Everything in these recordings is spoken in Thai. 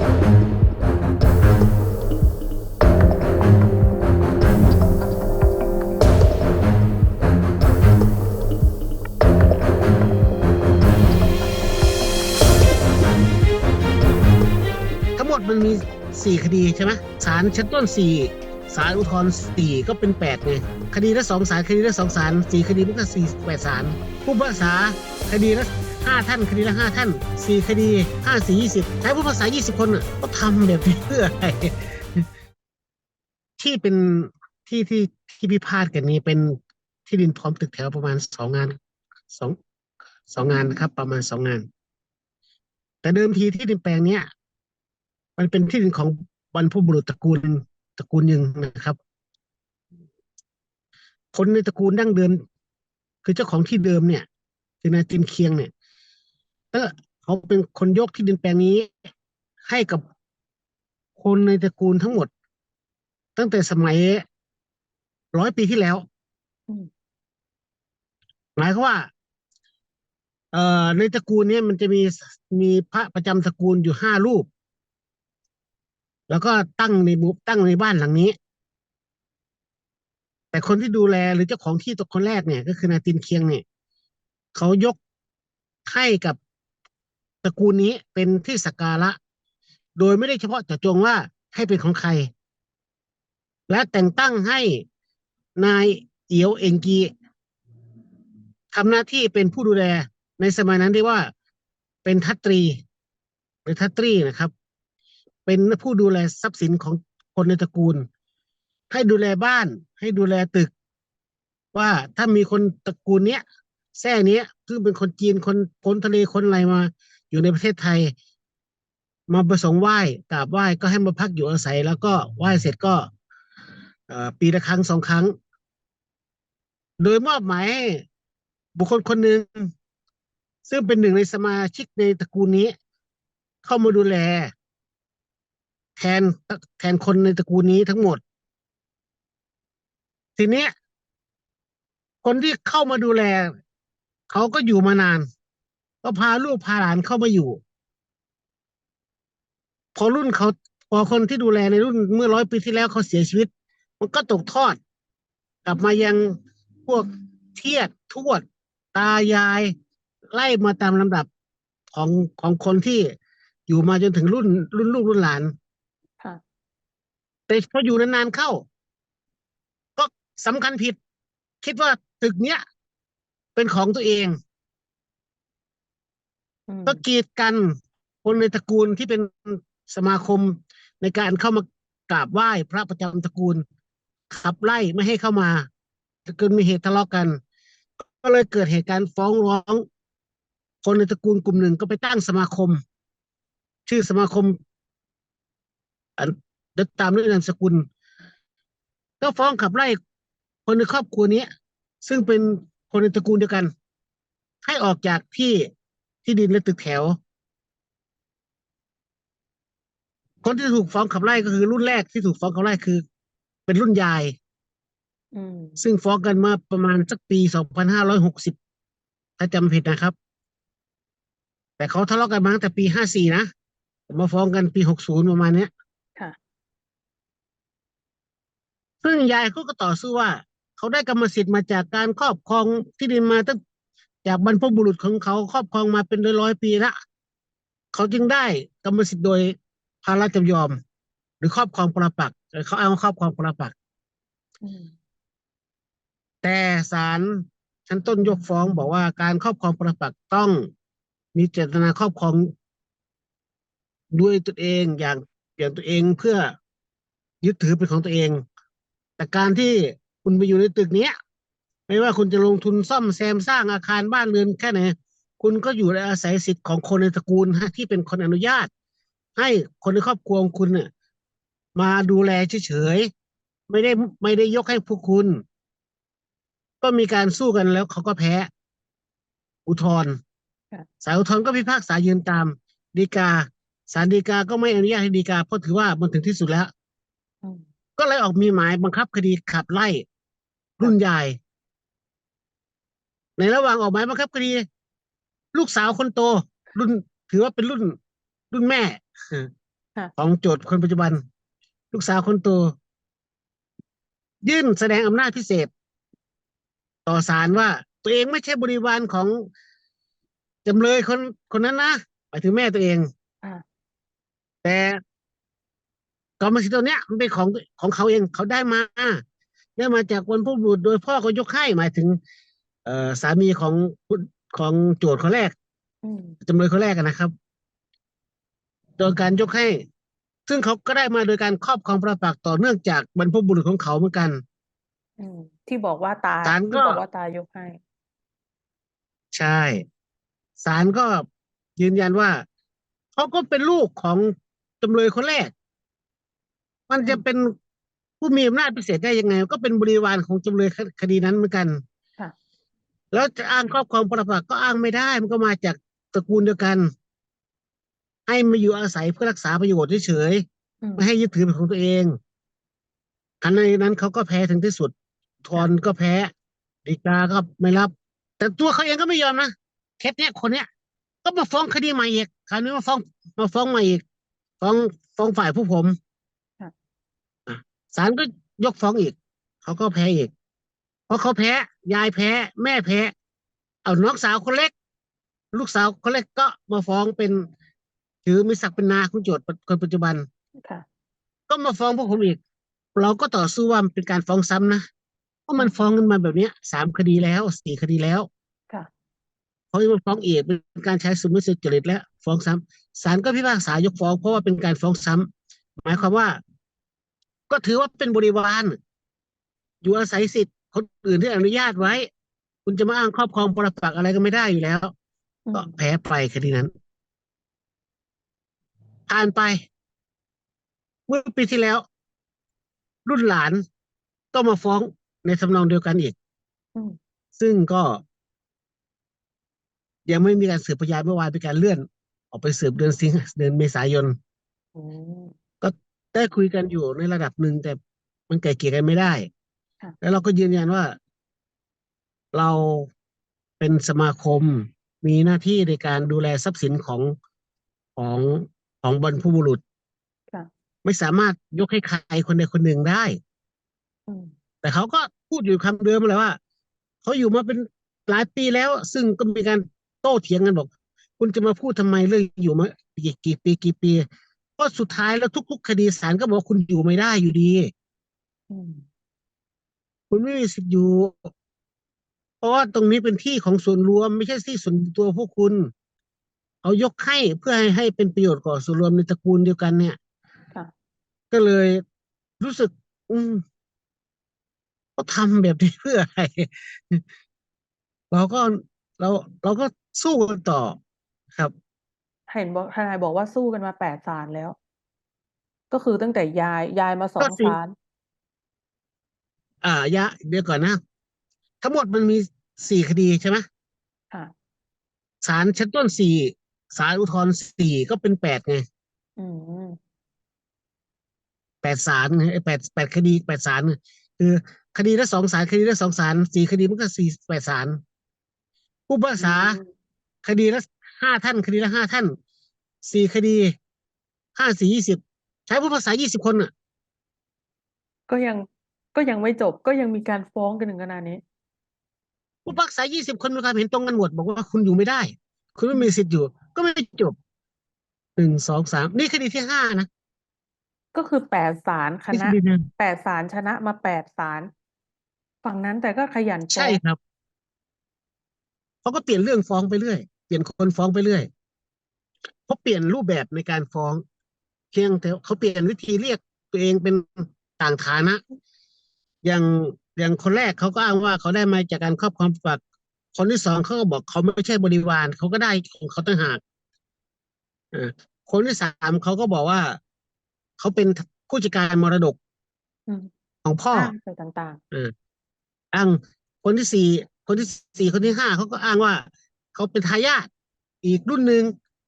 ทั้งหมดมันมีสี่คดีใช่ไหมศาลชั้นต้นสี่ศาลอุทธรณ์สี่ก็เป็นแปดไงคดีละสองศาลคดีละสองศาลสี่คดีมันก็สี่แปดศาลผู้พิพากษาคดีละ ห้าท่านคดีละห้าท่านสี่คดีห้าสี่ยี่สิบใช้ผู้พิพาษายี่สิบคนน่ะก็ทำแบบนี้เพื่ออะไร ที่เป็นที่ที่ที่พิพาทกันนี้เป็นที่ดินพร้อมตึกแถวประมาณสองงานสองสองงานนะครับ ประมาณสองงาน แต่เดิมทีที่ดินแปลงเนี้ย มันเป็นที่ดินของบรรพบุรุษตระกูลตระกูลหนึ่งนะครับ คนในตระกูลดั้งเดิม คือเจ้าของที่เดิมเนี่ยคือนายตินเคียงเนี่ย เออเขาเป็นคนยกที่ดินแปลงนี้ ให้กับคนในตระกูลทั้งหมด ตั้งแต่สมัยร้อยปีที่แล้วอืมหมายความว่า เอ่อ ในตระกูลเนี้มันจะมีมีพระประจำตระกูลอยู่ห้ารูป แล้วก็ตั้งในหมู่ตั้งในบ้านหลังนี้ แต่คนที่ดูแลหรือเจ้าของที่ตัวคนแรกเนี่ย ก็คือนายตินเคียงเนี่ยเขายกให้กับ ตระกูลนี้เป็นที่สักการะ โดยไม่ได้เฉพาะเจาะจงว่าให้เป็นของใคร และแต่งตั้งให้นายเอียวเอ็งกีทำหน้าที่เป็นผู้ดูแลในสมัยนั้นเรียกว่าเป็นทัตตรีหรือทัตตรีนะครับ เป็นผู้ดูแลทรัพย์สินของคนในตระกูล ให้ดูแลบ้านให้ดูแลตึก ว่าถ้ามีคนตระกูลเนี้ยแท่เนี้ยซึ่งเป็นคนจีนคนพ้นทะเลคนอะไรมา อยู่ในประเทศไทย มาประสงค์ไหว้กราบไหว้ก็ให้มาพักอยู่อาศัย แล้วก็ไหว้เสร็จก็ปีละครั้งสองครั้ง โดยมอบหมายบุคคลคนหนึ่งซึ่งเป็นหนึ่งในสมาชิกในตระกูลนี้ เข้ามาดูแล แทนแทนคนในตระกูลนี้ทั้งหมด ทีเนี้ยคนที่เข้ามาดูแล เขาก็อยู่มานาน ก็พาลูกพาหลานเข้ามาอยู่ พอรุ่นเขาพอคนที่ดูแลในรุ่นเมื่อร้อยปีที่แล้วเขาเสียชีวิต มันก็ตกทอด กลับมายังพวกเทียดทวด ตายาย ไล่มาตามลำดับของของคนที่อยู่มาจนถึงรุ่น รุ่นลูกรุ่นหลานค่ะแต่พออยู่นานๆเข้า ก็สำคัญผิด คิดว่าตึกเนี้ย เป็นของตัวเองอืม ก็กีดกันคนในตระกูลที่เป็นสมาคมในการเข้ามากราบไหว้พระประจำตระกูล ขับไล่ไม่ให้เข้ามาจะกิดมีเหตุทะเลาะกัน ก็เลยเกิดเหตุการณ์ฟ้องร้อง คนในตระกูลกลุ่มหนึ่งก็ไปตั้งสมาคม ชื่อสมาคมอันเดี๋ยวตามด้วยนามสกุล ก็ฟ้องขับไล่คนในครอบครัวนี้ ซึ่งเป็นคนในตระกูลเดียวกัน ให้ออกจากที่ ที่ดินและตึกแถว คนที่ถูกฟ้องขับไล่ก็คือรุ่นแรกที่ถูกฟ้องขับไล่คือ เป็นรุ่นยายอืมซึ่งฟ้องกันมาประมาณสักปีสองพันห้าร้อยหกสิบถ้าจำไม่ผิดนะครับ แต่เขาทะเลาะกันมาตั้งแต่ปีห้าสี่นะมาฟ้องกันปีหกศูนย์ประมาณเนี้ยค่ะซึ่งยายเขาก็ต่อสู้ว่า เขาได้กรรมสิทธิ์มาจากการครอบครองที่ดินมาตั้ง จากบรรพบุรุษของเขาครอบครองมาเป็นร้อยร้อยๆปีละเขาจึงได้กรรมสิทธิ์โดยภาระจำยอม หรือครอบครองปรปักษ์เอ่อเขาเอาครอบครองปรปักษ์อืมแต่ศาลชั้นต้นยกฟ้องบอกว่าการครอบครองปรปักษ์ต้องมีเจตนาครอบครองด้วยตนเองอย่างอย่างตัวเองเพื่อยึดถือเป็นของตัวเอง แต่การที่คุณไปอยู่ในตึกเนี้ย ไม่ว่าคุณจะลงทุนซ่อมแซมสร้างอาคารบ้านเรือนแค่ไหน คุณก็อยู่ในอาศัยสิทธิ์ของคนในตระกูลฮะที่เป็นคนอนุญาต ให้คนในครอบครัวของคุณเนี่ยมาดูแลเฉยๆไม่ได้ไม่ได้ยกให้พวกคุณ ก็มีการสู้กันแล้วเขาก็แพ้ อุทธรณ์ค่ะศาลอุทธรณ์ก็พิพากษายืนตามฎีกาศาลฎีกาก็ไม่อนุญาตให้ฎีกาเพราะถือว่ามันถึงที่สุดแล้วอืมก็เลยออกมีหมายบังคับคดีขับไล่รุ่นยาย ในระหว่างออกหมายบังคับคดี ลูกสาวคนโต รุ่นถือว่าเป็นรุ่น รุ่นแม่ค่ะของโจทย์คนปัจจุบัน ลูกสาวคนโต ยื่นแสดงอำนาจพิเศษ ต่อศาลว่า ตัวเองไม่ใช่บริวารของจำเลยคนคนนั้นนะหมายถึงแม่ตัวเองอ่าแต่กรรมสิทธิ์ตัวเนี้ยมันเป็นของของเขาเองเขาได้มาได้มาจากวันผู้บุรุษโดยพ่อเขายกให้หมายถึง เอ่อสามีของผู้ของโจทย์คนแรกอืมจำเลยคนแรกอะนะครับ โดยการยกให้ ซึ่งเขาก็ได้มาโดยการครอบครองประปักษ์ต่อเนื่องจากบรรพบุรุษของเขาเหมือนกัน อืมที่บอกว่าตาศาลที่ก็บอกว่าตายกให้ ใช่ศาลก็ยืนยันว่าเขาก็เป็นลูกของจำเลยคนแรก มันจะเป็นผู้มีอำนาจพิเศษได้ยังไง ก็เป็นบริวารของจำเลยคคดีนั้นเหมือนกันค่ะ แล้วจะอ้างครอบครองปรปักษ์ก็อ้างไม่ได้ มันก็มาจากตระกูลเดียวกัน ให้มาอยู่อาศัยเพื่อรักษาประโยชน์เฉยๆอืมไม่ให้ยึดถือเป็นของตัวเองทันในนั้นเขาก็แพ้ถึงที่สุดทอนก็แพ้ฎีกาก็ไม่รับ แต่ตัวเขาเองก็ไม่ยอมนะเคสเนี้ยคนเนี้ย ก็มาฟ้องคดีใหม่อีกคราวนี้มาฟ้องมาฟ้องใหม่อีก ฟ้องฟ้องฝ่ายผู้ผมค่ะอะศาลก็ยกฟ้องอีก เขาก็แพ้อีก เพราะเขาแพ้ ยายแพ้ แม่แพ้ เอาน้องสาวคนเล็ก ลูกสาวคนเล็กก็มาฟ้องเป็นถือมีศักดิ์เป็นนาคุณโจทย์คนปัจจุบันค่ะก็มาฟ้องพวกผมอีก เราก็ต่อสู้ว่ามันเป็นการฟ้องซ้ำนะเพราะมันฟ้องกันมาแบบเนี้ยสามคดีแล้วสี่คดีแล้วค่ะเขาจะมาฟ้องอีกเป็นการใช้สมมติสุจริตและฟ้องซ้ำศาลก็พิพากษายกฟ้องเพราะว่าเป็นการฟ้องซ้ำหมายความว่า ก็ถือว่าเป็นบริวาร อยู่อาศัยสิทธิ์ คนอื่นที่อนุญาตไว้ คุณจะมาอ้างครอบครองปรปักษ์อะไรก็ไม่ได้อยู่แล้วอืก็มแพ้ไปคดีนั้นผ่านไป เมื่อปีที่แล้ว รุ่นหลานก็มาฟ้องในทำนองเดียวกันอีกอืมซึ่งก็ยังไม่มีการสืบพยานเมื่อวานเป็นการเลื่อน ออกไปสืบเดือนสิงหาเดือนเมษายนอืมก็ได้คุยกันอยู่ในระดับหนึ่งแต่มันไกลเกลี่ยกันไม่ได้ค่ะ แล้วเราก็ยืนยันว่า เราเป็นสมาคมมีหน้าที่ในการดูแลทรัพย์สินของของของบรรพบุรุษค่ะไม่สามารถยกให้ใครคนใดคนหนึ่งได้อืมแต่เขาก็พูดอยู่คำเดิมเลยว่าเขาอยู่มาเป็นหลายปีแล้ว ซึ่งก็มีการโต้เถียงกันบอก คุณจะมาพูดทำไมเรื่องอยู่มากี่กี่ปีกี่ปีก็สุดท้ายแล้วทุกๆคดีศาลก็บอกว่าคุณอยู่ไม่ได้อยู่ดีอืม คุณไม่มีสิทธิ์อยู่ เพราะว่าตรงนี้เป็นที่ของส่วนรวม ไม่ใช่ที่ส่วนตัวพวกคุณ เอายกให้เพื่อให้ให้เป็นประโยชน์ก่อส่วนรวมในตระกูลเดียวกันเนี่ยค่ะก็เลยรู้สึก อืมเขาทำแบบนี้เพื่ออะไรเราก็เราเราก็สู้กันต่อครับเห็นบอกทนายบอกว่าสู้กันมาแปดศาลแล้ว ก็คือตั้งแต่ยายยายมาสอก็งสิศาล อ่ายะเดี๋ยวก่อนนะ ทั้งหมดมันมีสี่คดีใช่ไหมค่ะศาลชั้นต้นสี่ศาลอุทธรณ์สี่ก็เป็นแปดไงอืมแปดศาลไงไอ้แปดแปดคดีแปดศาลไงคือคดีละสองศาลคดีละสองศาลสี่คดีมันก็สี่แปดศาลผู้พิพากษาอืมคดีละห้าท่าน คดีละห้าท่านสี่คดีห้าสี่ยี่สิบใช้ผู้พิพากษายี่สิบคนอะ ก็ยัง ก็ยังไม่จบก็ยังมีการฟ้องกันถึงขนาดนี้ ผู้พิพากษายี่สิบคนมีความเห็นตรงกันหมดบอกว่าคุณอยู่ไม่ได้ คุณไม่มีสิทธิ์อยู่ ก็ไม่จบหนึ่งสองสามนี่คดีที่ห้านะก็คือแปดศาลคนี่ณะคดีหนึ่งแปดศาลชนะมาแปดศาลฝั่งนั้นแต่ก็ขยันฟ้ใช่องครับเขาก็เปลี่ยนเรื่องฟ้องไปเรื่อยเปลี่ยนคนฟ้องไปเรื่อยเขาเปลี่ยนรูปแบบในการฟ้อง เพียงแต่เขาเปลี่ยนวิธีเรียกตัวเองเป็นต่างฐานะ อย่างอย่างคนแรกเขาก็อ้างว่าเขาได้มาจากการครอบครองปักษ์คนที่สองเขาก็บอกเขาไม่ใช่บริวารเขาก็ได้ของเขาต่างหากอ่าคนที่สามเขาก็บอกว่าเขาเป็นผู้จัดการมรดกอืมของพ่ออ้างไปต่างเอออ้างคนที่สี่คนที่สี่คนที่ห้าเขาก็อ้างว่าเขาเป็นทายาทอีกรุ่นหนึ่ง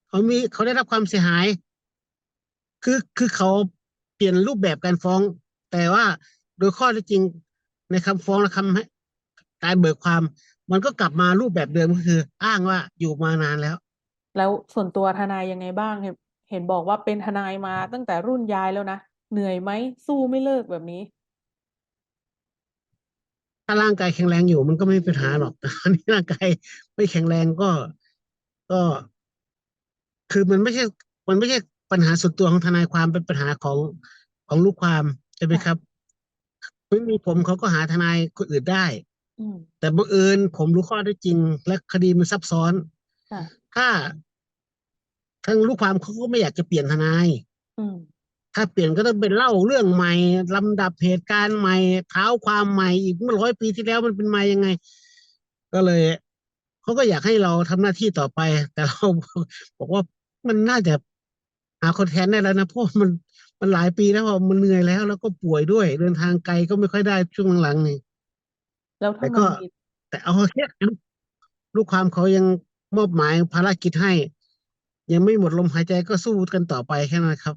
เขามีเขาได้รับความเสียหาย คือคือเขาเปลี่ยนรูปแบบการฟ้อง แต่ว่า โดยข้อเท็จจริงในคำฟ้องและคำให้การเบิกความ มันก็กลับมารูปแบบเดิมก็คือ อ้างว่าอยู่มานานแล้วๆแล้วส่วนตัวทนายยังไงบ้างเห็นเห็นบอกว่าเป็นทนายมาตั้งแต่รุ่นยายแล้วนะเหนื่อยไหมสู้ไม่เลิกแบบนี้ถ้าร่างกายแข็งแรงอยู่มันก็ไม่มีปัญหาหรอกแต่ตอนนี้ร่างกายไม่แข็งแรงก็ก็ คือมันไม่ใช่ มันไม่ใช่ปัญหาส่วนตัวของทนายความเป็นปัญหาของของลูกความใช่ไหมครับ ไม่มีผมเขาก็หาทนายคนอื่นได้ อืม แต่บังเอิญผมรู้ข้อได้จริง และคดีมันซับซ้อน ค่ะ ถ้าทางลูกความเขาก็ไม่อยากจะเปลี่ยนทนาย อืม ถ้าเปลี่ยนก็ต้องเป็นเล่าเรื่องใหม่ลำดับเหตุการณ์ใหม่เท้าความใหม่อีกเมื่อร้อยปีที่แล้วมันเป็นมายังไง ก็เลยเขาก็อยากให้เราทำหน้าที่ต่อไป แต่เรา บอกว่ามันน่าจะหาคนแทนได้แล้วนะเพราะมัน มันหลายปีแล้วอะมันเหนื่อยแล้ว แล้วก็ป่วยด้วย เดินทางไกลก็ไม่ค่อยได้ช่วงหลังๆนี่แล้วถ้าแต่มัก็นมีแต่เอาแค่ลูกความเขายังมอบหมายภารกิจให้ ยังไม่หมดลมหายใจก็สู้กันต่อไปแค่นั้นครับ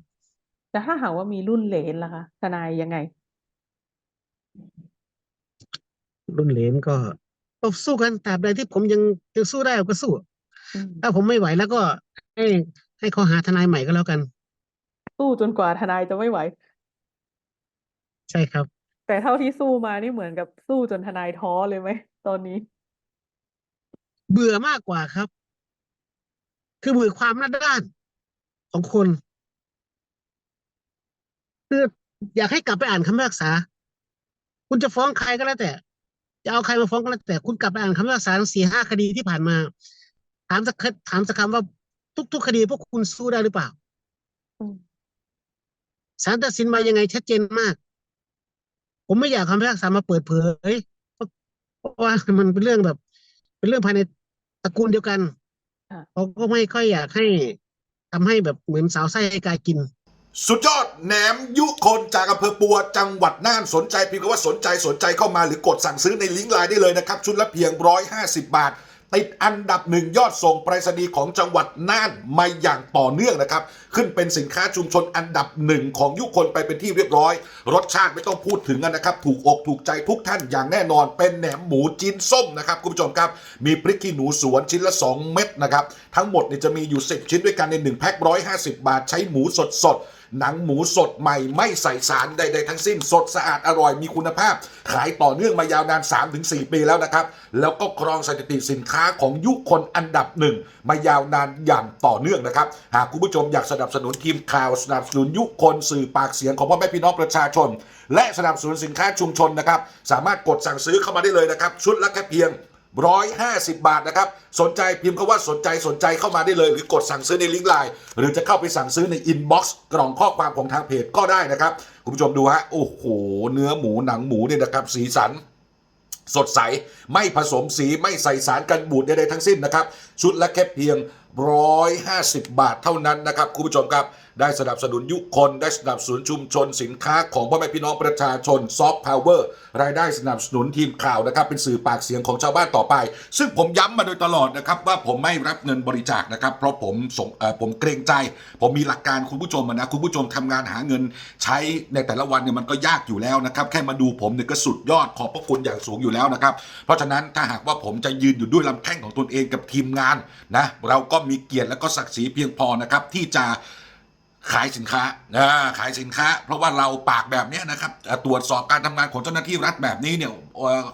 แต่ถ้าหากว่ามีรุ่นเหลนล่ะคะทนายยังไง รุ่นเหลนก็ก็สู้กันตราบใดที่ผมยังยังสู้ได้ผมก็สู้ อืม ถ้าผมไม่ไหวแล้วก็ให้ให้เขาหาทนายใหม่ก็แล้วกัน สู้จนกว่าทนายจะไม่ไหว ใช่ครับ แต่เท่าที่สู้มานี่เหมือนกับสู้จนทนายท้อเลยไหมตอนนี้ เบื่อมากกว่าครับ คือเบื่อความหน้าด้านของคนคืออยากให้กลับไปอ่านคำพิพากษา คุณจะฟ้องใครก็แล้วแต่ จะเอาใครมาฟ้องก็แล้วแต่ คุณกลับไปอ่านคำพิพากษาทั้งสี่ห้าคดีที่ผ่านมา ถามสักคถามสักคำว่าทุก ๆ คดีพวกคุณสู้ได้หรือเปล่า อืม ศาลตัดสินมายังไงชัดเจนมาก ผมไม่อยากคำพิพากษามาเปิดเผยเพราะเพราะว่ามันเป็นเรื่องแบบ เป็นเรื่องภายในตระกูลเดียวกันค่ะเขาก็ไม่ค่อยอยากให้ทำให้แบบเหมือนสาวไส้ให้กายกิน สุดยอดแหนมยุคนจากอำเภอปัวจังหวัดน่านสนใจพิมพ์คำว่าสนใจสนใจเข้ามาหรือกดสั่งซื้อในลิงก์ไลน์ได้เลยนะครับ ชุดละเพียง 150 บาท ติดอันดับหนึ่งยอดส่งไปรษณีย์ของจังหวัดน่านมาอย่างต่อเนื่องนะครับ ขึ้นเป็นสินค้าชุมชนอันดับหนึ่งของยุคนไปเป็นที่เรียบร้อย รสชาติไม่ต้องพูดถึงกันนะครับ ถูกอกถูกใจทุกท่านอย่างแน่นอน เป็นแหนมหมูจีนส้มนะครับคุณผู้ชมครับ มีพริกขี้หนูสวนชิ้นละ 2 เม็ดนะครับ ทั้งหมดเนี่ยจะมีอยู่ 10 ชิ้นด้วยกันใน1แพ็ค150 บาท ใช้หมูสดสดๆ หนังหมูสดใหม่ไม่ใส่สารใด ๆ ทั้งสิ้น สดสะอาดอร่อยมีคุณภาพ ขายต่อเนื่องมายาวนาน 3-4 ปีแล้วนะครับ แล้วก็ครองสถิติสินค้าของยุคคนอันดับหนึ่งมายาวนานอย่างต่อเนื่องนะครับ หากคุณผู้ชมอยากสนับสนุนทีมข่าวสนับสนุนยุคคนสื่อปากเสียงของพ่อแม่พี่น้องประชาชน และสนับสนุนสินค้าชุมชนนะครับสามารถกดสั่งซื้อเข้ามาได้เลยนะครับชุดละแค่เพียง 150 บาทนะครับ สนใจพิมพ์คำว่าสนใจสนใจเข้ามาได้เลย หรือกดสั่งซื้อในลิงก์ไลน์หรือจะเข้าไปสั่งซื้อในอินบ็อกซ์กล่องข้อความของทางเพจก็ได้นะครับ คุณผู้ชมดูฮะโอ้โห เนื้อหมูหนังหมูเนี่ยนะครับสีสันสดใส ไม่ผสมสีไม่ใส่สารกันบูดใดๆทั้งสิ้นนะครับ ชุดละแค่เพียง 150 บาทเท่านั้นนะครับคุณผู้ชมครับ ได้สนับสนุนยุคคน ได้สนับสนุนชุมชนสินค้าของพ่อแม่พี่น้องประชาชนซอฟต์พาวเวอร์รายได้สนับสนุนทีมข่าวนะครับเป็นสื่อปากเสียงของชาวบ้านต่อไป ซึ่งผมย้ำมาโดยตลอดนะครับว่าผมไม่รับเงินบริจาคนะครับ เพราะผมสงผมเกรงใจ ผมมีหลักการคุณผู้ชมนะคุณผู้ชมทำงานหาเงินใช้ในแต่ละวันเนี่ยมันก็ยากอยู่แล้วนะครับแค่มาดูผมเนี่ยก็สุดยอดขอบพระคุณอย่างสูงอยู่แล้วนะครับเพราะฉะนั้นถ้าหากว่าผมจะยืนอยู่ด้วยลำแข้งของตนเองกับทีมงานนะเราก็มีเกียรติและก็ศักดิ์ศรีเพียงพอนะครับ ที่จะขายสินค้านะขายสินค้า เพราะว่าเราปากแบบนี้นะครับตรวจสอบการทำงานของเจ้าหน้าที่รัฐแบบนี้เนี่ย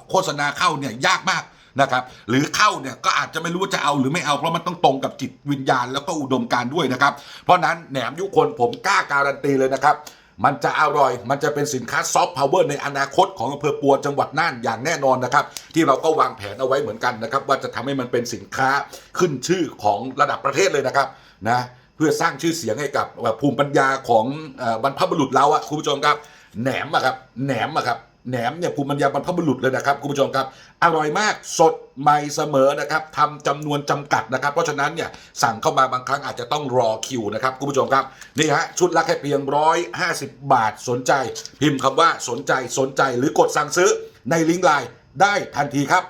โฆษณาเข้าเนี่ยยากมากนะครับหรือเข้าเนี่ยก็อาจจะไม่รู้ว่าจะเอาหรือไม่เอาเพราะมันต้องตรงกับจิตวิญญาณแล้วก็อุดมการด้วยนะครับ เพราะนั้นแหนมยุคนผมกล้าการันตีเลยนะครับ มันจะอร่อย มันจะเป็นสินค้าซอฟต์พาวเวอร์ในอนาคตของอำเภอปัวจังหวัดน่านอย่างแน่นอนนะครับ ที่เราก็วางแผนเอาไว้เหมือนกันนะครับ ว่าจะทำให้มันเป็นสินค้าขึ้นชื่อของระดับประเทศเลยนะครับนะเพื่อสร้างชื่อเสียงให้กับภูมิปัญญาของบรรพบุรุษเราอะคุณผู้ชมครับแหนมอะครับแหนมอะครับ แหนมเนี่ยภูมิปัญญาบรรพบุรุษเลยนะครับคุณผู้ชมครับ อร่อยมากสดใหม่เสมอนะครับทำจำนวนจำกัดนะครับ เพราะฉะนั้นเนี่ยสั่งเข้ามาบางครั้งอาจจะต้องรอคิวนะครับคุณผู้ชมครับนี่ฮะชุดละแค่เพียงร้อยห้าสิบบาทสนใจ พิมพ์คำว่าสนใจสนใจหรือกดสั่งซื้อในลิงก์ไลน์ได้ทันทีครับ